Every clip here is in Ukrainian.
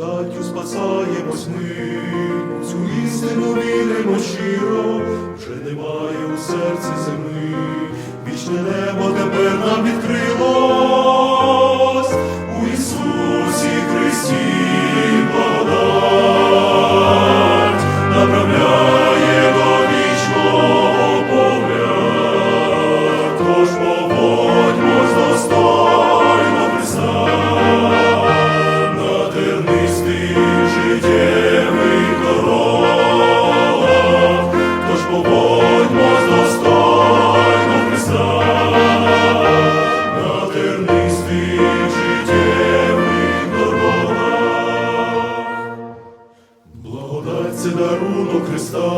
благодаттю спасаємось ми, цю істину віримо щиро, вже немає у серці землі, вічне небо. Це дарунок Христа,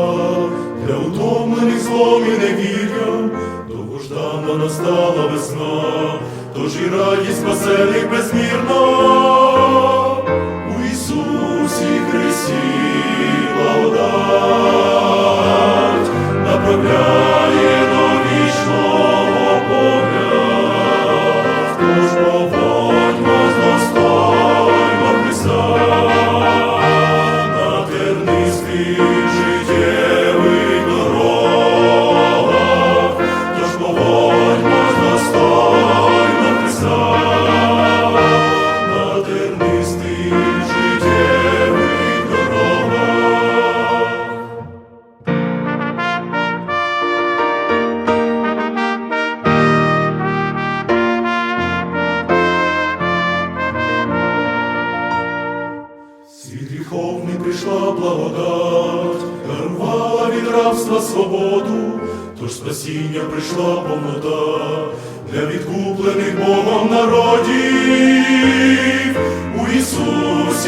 для утомлених злом і невір'ям, довгождана настала весна, тож і радість спасених безмірна. У Ісусі Христі благодать направляє прийшла благодать, дарувала від рабства свободу, тож спасіння прийшла повнота для відкуплених Богом народів. У Ісусі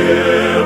still.